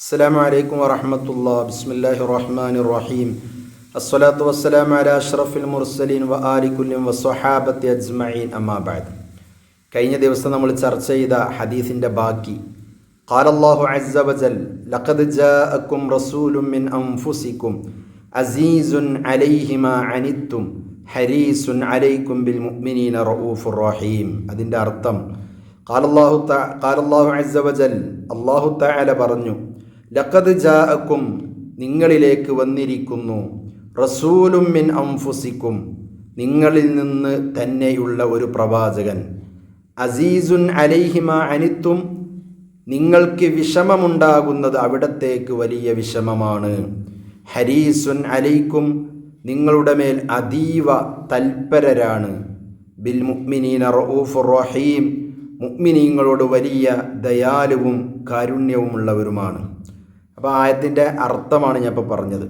السلام عليكم ورحمة الله بسم الله الرحمن الرحيم الصلاة والسلام على أشرف المرسلين وآل كل وصحابة أجمعين أما بعد കഴിഞ്ഞ ദിവസം നമ്മൾ ചർച്ച ചെയ്ത ഹദീസിൻ്റെ ബാക്കി قال الله عز وجل لقد جاءكم رسول من أنفسكم عزيز عليه ما عنتم حريص عليكم بالمؤمنين رؤوف رحيم അതിൻ്റെ അർത്ഥം قال الله تع- قال الله عز وجل അള്ളാഹു തആല പറഞ്ഞു ലഖദ് ജാഅക്കും നിങ്ങളിലേക്ക് വന്നിരിക്കുന്നു. റസൂലും മിൻ അംഫുസിക്കും നിങ്ങളിൽ നിന്ന് തന്നെയുള്ള ഒരു പ്രവാചകൻ. അസീസുൻ അലൈഹിമ അനിത്തും നിങ്ങൾക്ക് വിഷമമുണ്ടാകുന്നത് അവിടത്തേക്ക് വലിയ വിഷമമാണ്. ഹരീസുൻ അലൈക്കും നിങ്ങളുടെ മേൽ അതീവ തൽപരരാണ്. ബിൽ മുഅ്മിനീന റഊഫുർ റഹീം മുഅ്മിനീങ്ങളോട് വലിയ ദയാലുവും കാരുണ്യവുമുള്ളവരുമാണ്. അപ്പോൾ ആയത്തിന്റെ അർത്ഥമാണ് ഞാൻ ഇപ്പോൾ പറഞ്ഞത്.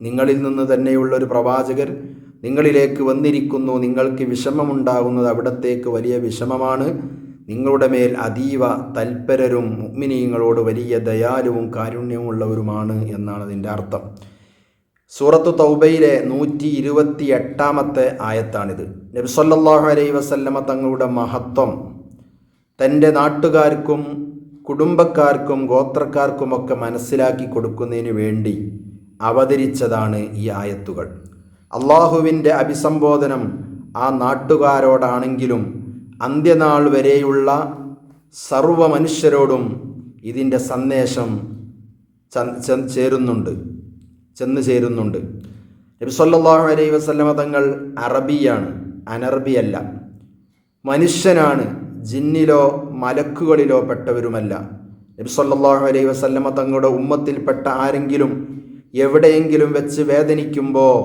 നിങ്ങളിൽ നിന്ന് തന്നെയുള്ള ഒരു പ്രവാചകർ നിങ്ങളിലേക്ക് വന്നിരിക്കുന്നു. നിങ്ങൾക്ക് വിഷമമുണ്ടാകുന്നത് അവിടത്തേക്ക് വലിയ വിഷമമാണ്. നിങ്ങളുടെ മേൽ അതീവ തൽപരരും മുഗ്മിനീങ്ങളോട് വലിയ ദയാലുവും കാരുണ്യമുള്ളവരുമാണ് എന്നാണ് അതിന്റെ അർത്ഥം. സൂറത്ത് തൗബയിലെ നൂറ്റി ഇരുപത്തി എട്ടാമത്തെ ആയത്താണിത് നബ്സല്ലാഹു അലൈ വസല്ലമ തങ്ങളുടെ മഹത്വം തന്റെ നാട്ടുകാർക്കും കുടുംബക്കാർക്കും ഗോത്രക്കാർക്കുമൊക്കെ മനസ്സിലാക്കി കൊടുക്കുന്നതിന് വേണ്ടി അവതരിച്ചതാണ് ഈ ആയത്തുകൾ. അള്ളാഹുവിന്റെ അഭിസംബോധനം ആ നാട്ടുകാരോടാണെങ്കിലും അന്ത്യനാൾ വരെയുള്ള സർവ മനുഷ്യരോടും ഇതിന്റെ സന്ദേശം ചേരുന്നുണ്ട് ചെന്ന് ചേരുന്നുണ്ട്. നബി അലൈ വസ്ലമ തങ്ങൾ അറബിയാണ് അനർബിയല്ല. മനുഷ്യനാണ് ജിന്നിലോ മലക്കുകളിലോ പെട്ടവരുമല്ല. നബി സല്ലല്ലാഹു അലൈഹി വസല്ലമ തങ്ങളുടെ ഉമ്മത്തിൽപ്പെട്ട ആരെങ്കിലും എവിടെയെങ്കിലും വെച്ച് വേദനിക്കുമ്പോൾ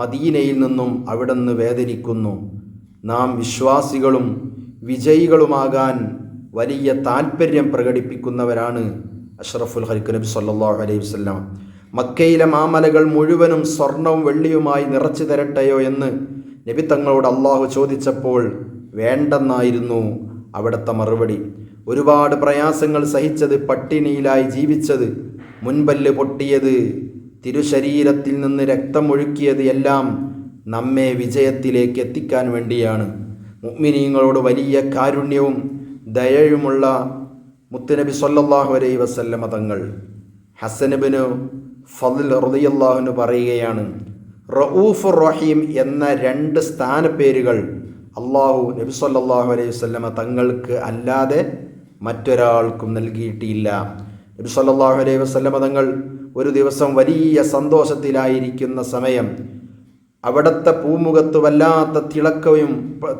മദീനയിൽ നിന്നും അവിടുന്ന് വേദനിക്കുന്നു. നാം വിശ്വാസികളും വിജയികളുമാകാൻ വലിയ താൽപ്പര്യം പ്രകടിപ്പിക്കുന്നവരാണ് അഷ്റഫുൽ ഹരിക്ക് നബി സല്ലല്ലാഹു അലൈഹി വസല്ലം. മക്കയിലെ മാമലകൾ മുഴുവനും സ്വർണവും വെള്ളിയുമായി നിറച്ചു തരട്ടെയോ എന്ന് നബി തങ്ങളോട് അള്ളാഹു ചോദിച്ചപ്പോൾ വേണ്ടെന്നായിരുന്നു. അവിടുത്തെ മറുപടി ഒരുപാട് പ്രയാസങ്ങൾ സഹിച്ചത് പട്ടിണിയിലായി ജീവിച്ചത് മുൻപല്ല് പൊട്ടിയത് തിരുശരീരത്തിൽ നിന്ന് രക്തമൊഴുക്കിയത് എല്ലാം നമ്മെ വിജയത്തിലേക്ക് എത്തിക്കാൻ വേണ്ടിയാണ്. മുഅ്മിനീങ്ങളോട് വലിയ കാരുണ്യവും ദയയുമുള്ള മുത്തുനബി സൊല്ലാഹു അലൈഹി വസല്ലമ തങ്ങൾ ഹസനബിന് ഫതിൽ റളിയല്ലാഹുവിന് പറയുകയാണ് റഊഫ് റഹീം എന്ന രണ്ട് സ്ഥാനപ്പേരുകൾ അള്ളാഹു നബി സല്ലല്ലാഹു അലൈഹി വസല്ലമ തങ്ങൾക്ക് അല്ലാതെ മറ്റൊരാൾക്കും നൽകിയിട്ടില്ല. നബി സല്ലാഹു അലൈഹി വസല്ലമ തങ്ങൾ ഒരു ദിവസം വലിയ സന്തോഷത്തിലായിരിക്കുന്ന സമയം അവിടുത്തെ പൂമുഖത്ത് വല്ലാത്ത തിളക്കവും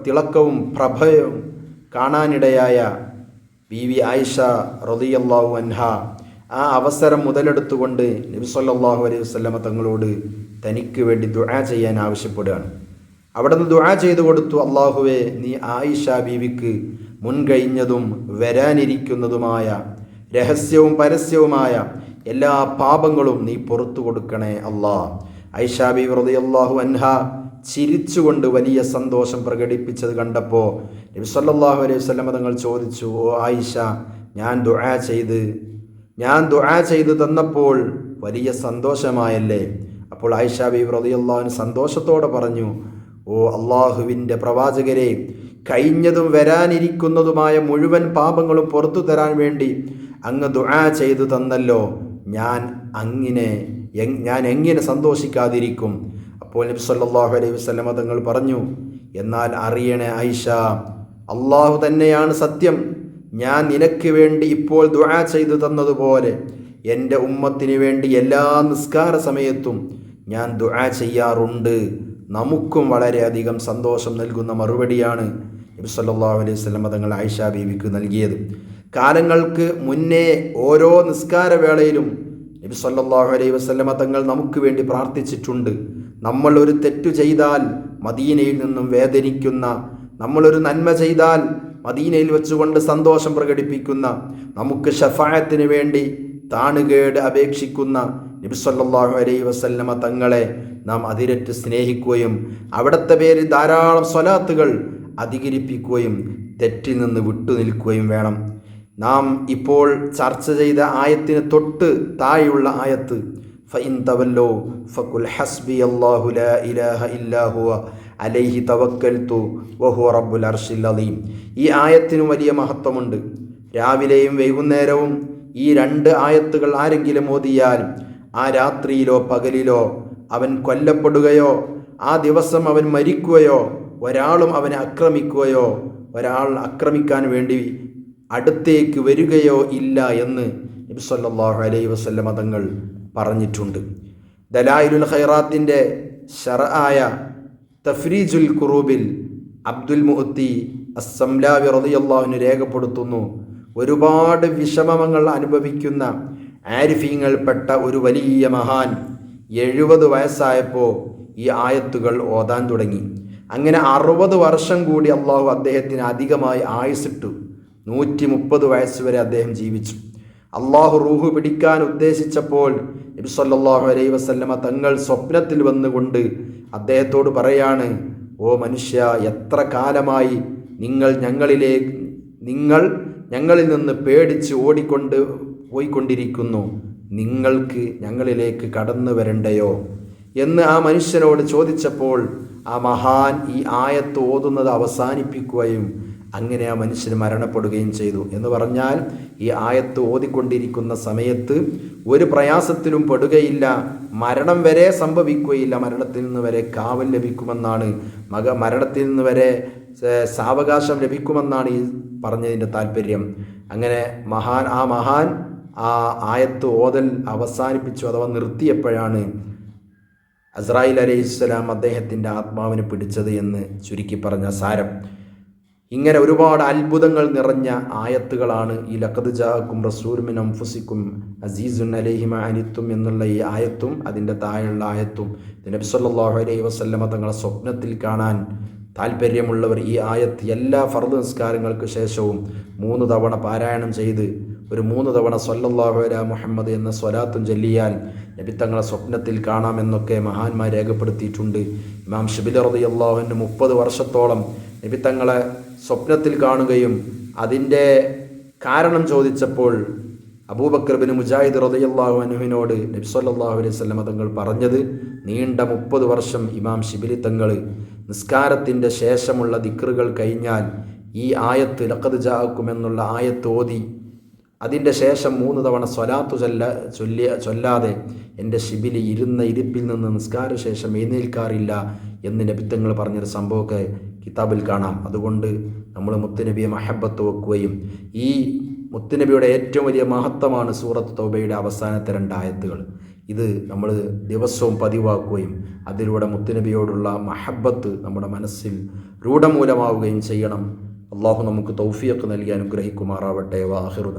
തിളക്കവും പ്രഭയവും കാണാനിടയായ ബി വി ആയിഷ റളിയല്ലാഹു അൻഹ ആ അവസരം മുതലെടുത്തുകൊണ്ട് നബി സല്ലാഹു അലൈഹി വസല്ലമ തങ്ങളോട് തനിക്ക് വേണ്ടി ദുആ ചെയ്യാൻ ആവശ്യപ്പെടുകയാണ്. അവിടെ നിന്ന് ദുആ ചെയ്തു കൊടുത്തു. അള്ളാഹുവെ നീ ആയിഷ ബീവിക്ക് മുൻകഴിഞ്ഞതും വരാനിരിക്കുന്നതുമായ രഹസ്യവും പരസ്യവുമായ എല്ലാ പാപങ്ങളും നീ പുറത്തു കൊടുക്കണേ അല്ലാ. ഐഷ ബീവി റളിയല്ലാഹു അൻഹ ചിരിച്ചുകൊണ്ട് വലിയ സന്തോഷം പ്രകടിപ്പിച്ചത് കണ്ടപ്പോൾ നബി സല്ലല്ലാഹു അലൈഹി വസല്ലമ തങ്ങൾ ചോദിച്ചു ഓ ആയിഷ ഞാൻ ദുആ ചെയ്ത് ഞാൻ ദുആ ചെയ്ത് തന്നപ്പോൾ വലിയ സന്തോഷമായല്ലേ? അപ്പോൾ ആയിഷ ബീവി റളിയല്ലാഹു അൻഹ സന്തോഷത്തോടെ പറഞ്ഞു ഓ അള്ളാഹുവിന്റെ പ്രവാചകരെ കഴിഞ്ഞതും വരാനിരിക്കുന്നതുമായ മുഴുവൻ പാപങ്ങളും പുറത്തു തരാൻ വേണ്ടി അങ്ങ് ദുആ ചെയ്തു തന്നല്ലോ. ഞാൻ അങ്ങിനെ ഞാൻ എങ്ങനെ സന്തോഷിക്കാതിരിക്കും? അപ്പോൾ നബി സല്ലല്ലാഹു അലൈഹി വസല്ലമ തങ്ങൾ പറഞ്ഞു എന്നാൽ അറിയണേ ആയിഷ അള്ളാഹു തന്നെയാണ് സത്യം. ഞാൻ നിനക്ക് വേണ്ടി ഇപ്പോൾ ദുആ ചെയ്തു തന്നതുപോലെ എന്റെ ഉമ്മത്തിന് വേണ്ടി എല്ലാ നിസ്കാര സമയത്തും ഞാൻ ദുആ ചെയ്യാറുണ്ട്. നമുക്കും വളരെയധികം സന്തോഷം നൽകുന്ന മറുപടിയാണ് നബി അലൈഹി സ്വലം തങ്ങൾ ആയിഷ ബീവിക്ക് നൽകിയത്. കാലങ്ങൾക്ക് മുന്നേ ഓരോ നിസ്കാരവേളയിലും നബി അലൈഹി വസല്ലമ തങ്ങൾ നമുക്ക് വേണ്ടി പ്രാർത്ഥിച്ചിട്ടുണ്ട്. നമ്മൾ ഒരു തെറ്റു ചെയ്താൽ മദീനയിൽ നിന്നും വേദനിക്കുന്ന നമ്മളൊരു നന്മ ചെയ്താൽ മദീനയിൽ വെച്ചുകൊണ്ട് സന്തോഷം പ്രകടിപ്പിക്കുന്ന നമുക്ക് ഷഫായത്തിന് വേണ്ടി താണുകേട് അപേക്ഷിക്കുന്ന നബി സല്ലല്ലാഹു അലൈഹി വസല്ലമ തങ്ങളെ നാം അതിരറ്റ് സ്നേഹിക്കുകയും അവിടുത്തെ പേരിൽ ധാരാളം സ്വലാത്തുകൾ അധികരിപ്പിക്കുകയും തെറ്റിൽ നിന്ന് വിട്ടുനിൽക്കുകയും വേണം. നാം ഇപ്പോൾ ചർച്ച ചെയ്ത ആയത്തിന് തൊട്ട് താഴെയുള്ള ആയത്ത് ഫഇൻ തവല്ലോ ഫകുൽ ഹസ്ബി അല്ലാഹു ലാ ഇലാഹ ഇല്ലാ ഹുവ അലൈഹി തവക്കൽതു വഹുവ റബ്ബുൽ അർഷിൽ അലീം. ഈ ആയത്തിന് വലിയ മഹത്വമുണ്ട്. രാവിലെയും വൈകുന്നേരവും ഈ രണ്ട് ആയത്തുകൾ ആരെങ്കിലും ഓതിയാൽ ആ രാത്രിയിലോ പകലിലോ അവൻ കൊല്ലപ്പെടുകയോ ആ ദിവസം അവൻ മരിക്കുകയോ ഒരാളും അവനെ ആക്രമിക്കുകയോ ഒരാൾ ആക്രമിക്കാൻ വേണ്ടി അടുത്തേക്ക് വരികയോ ഇല്ല എന്ന് നബി സല്ലല്ലാഹു അലൈഹി വസല്ലമ തങ്ങൾ പറഞ്ഞിട്ടുണ്ട്. ദലായിലുൽ ഖൈറാത്തിന്റെ ഷറായ തഫ്രീജുൽ കുറൂബിൽ അബ്ദുൽ മുഹത്തി അസ്സംലാവി റതിയല്ലാഹുവിന് രേഖപ്പെടുത്തുന്നു. ഒരുപാട് വിഷമങ്ങൾ അനുഭവിക്കുന്ന ആരിഫീങ്ങൾപ്പെട്ട ഒരു വലിയ മഹാൻ എഴുപത് വയസ്സായപ്പോൾ ഈ ആയത്തുകൾ ഓതാൻ തുടങ്ങി. അങ്ങനെ അറുപത് വർഷം കൂടി അള്ളാഹു അദ്ദേഹത്തിന് അധികമായി ആയുസിട്ടു നൂറ്റി മുപ്പത് വയസ്സ് വരെ അദ്ദേഹം ജീവിച്ചു. അള്ളാഹു റൂഹ് പിടിക്കാൻ ഉദ്ദേശിച്ചപ്പോൾ നബി സല്ലല്ലാഹു അലൈഹി വസല്ലമ തങ്ങൾ സ്വപ്നത്തിൽ വന്നുകൊണ്ട് അദ്ദേഹത്തോട് പറയാണ് ഓ മനുഷ്യ എത്ര കാലമായി നിങ്ങൾ ഞങ്ങളിലേക്ക് നിങ്ങൾ ഞങ്ങളിൽ നിന്ന് പേടിച്ച് ഓടിക്കൊണ്ട് പോയിക്കൊണ്ടിരിക്കുന്നു. നിങ്ങൾക്ക് ഞങ്ങളിലേക്ക് കടന്നു വരണ്ടയോ? എന്ന് ആ മനുഷ്യനോട് ചോദിച്ചപ്പോൾ ആ മഹാൻ ഈ ആയത്ത് ഓതുന്നത് അവസാനിപ്പിക്കുകയും അങ്ങനെ ആ മനുഷ്യൻ മരണപ്പെടുകയും ചെയ്തു. എന്ന് പറഞ്ഞാൽ ഈ ആയത്ത് ഓതിക്കൊണ്ടിരിക്കുന്ന സമയത്ത് ഒരു പ്രയാസത്തിലും പെടുകയില്ല. മരണം വരെ സംഭവിക്കുകയില്ല. മരണത്തിൽ നിന്ന് വരെ കാവൽ ലഭിക്കുമെന്നാണ് മക മരണത്തിൽ നിന്ന് വരെ സാവകാശം ലഭിക്കുമെന്നാണ് ഈ പറഞ്ഞതിന്റെ താല്പര്യം അങ്ങനെ മഹാൻ ആ മഹാൻ ആ ആയത്ത് ഓതൽ അവസാനിപ്പിച്ചു അഥവാ നിർത്തിയപ്പോഴാണ് അസ്രായിൽ അലൈഹിസ്സലാം അദ്ദേഹത്തിന്റെ ആത്മാവിനെ പിടിച്ചത് എന്ന് ചുരുക്കി പറഞ്ഞ സാരം. ഇങ്ങനെ ഒരുപാട് അത്ഭുതങ്ങൾ നിറഞ്ഞ ആയത്തുകളാണ് ഈ ലഖദ് ജാക്കും റസൂർമിൻ അംഫുസിക്കും അസീസുൻ അലഹിമ അനിത്തും എന്നുള്ള ഈ ആയത്തും അതിന്റെ താഴെയുള്ള ആയത്തും. നബി സല്ലല്ലാഹു അലൈഹി വസ്ലമ തങ്ങളെ സ്വപ്നത്തിൽ കാണാൻ താല്പര്യമുള്ളവർ ഈ ആയത്ത് എല്ലാ ഫർദ് നിസ്കാരങ്ങൾക്ക് ശേഷവും മൂന്ന് തവണ പാരായണം ചെയ്ത് ഒരു മൂന്ന് തവണ സല്ലല്ലാഹു അല മുഹമ്മദ് എന്ന സ്വലാത്തും ചൊല്ലിയാൽ നബി തങ്ങളെ സ്വപ്നത്തിൽ കാണാമെന്നൊക്കെ മഹാന്മാർ രേഖപ്പെടുത്തിയിട്ടുണ്ട്. ഇമാം ഷിബിൽ റളിയല്ലാഹുവിന് മുപ്പത് വർഷത്തോളം നബി തങ്ങളെ സ്വപ്നത്തിൽ കാണുകയും അതിന്റെ കാരണം ചോദിച്ചപ്പോൾ അബൂബക്കർ ബിൻ മുജാഹിദ് റളിയല്ലാഹു അനുവിനോട് നബി സല്ലല്ലാഹു അലൈഹി വസല്ലമ തങ്ങൾ പറഞ്ഞത് നീണ്ട മുപ്പത് വർഷം ഇമാം ഷിബിലി തങ്ങൾ നിസ്കാരത്തിന്റെ ശേഷമുള്ള ദിക്റുകൾ കഴിഞ്ഞാൽ ഈ ആയത്ത് ലക്കത് ജാക്കുമെന്നുള്ള ആയത്ത് ഓതി അതിന്റെ ശേഷം മൂന്ന് തവണ സ്വലാത്തു ചൊല്ല ചൊല്ലിയ ചൊല്ലാതെ എന്റെ ശിബിലി ഇരുന്ന ഇരിപ്പിൽ നിന്ന് നിസ്കാര ശേഷം എഴുന്നേൽക്കാറില്ല എന്ന് നബിത്തങ്ങൾ പറഞ്ഞൊരു സംഭവമൊക്കെ കിതാബിൽ കാണാം. അതുകൊണ്ട് നമ്മൾ മുത്തുനബിയെ മഹബത്ത് വെക്കുകയും ഈ മുത്തുനബിയുടെ ഏറ്റവും വലിയ മഹത്വമാണ് സൂറത്ത് തൗബയുടെ അവസാനത്തെ രണ്ടായത്തുകൾ ഇത് നമ്മൾ ദിവസവും പതിവാക്കുകയും അതിലൂടെ മുത്തുനബിയോടുള്ള മഹബത്ത് നമ്മുടെ മനസ്സിൽ രൂഢമൂലമാവുകയും ചെയ്യണം. അള്ളാഹു നമുക്ക് തൗഫിയൊക്കെ നൽകി അനുഗ്രഹിക്കുമാറാവട്ടെ. വാഹിറുദ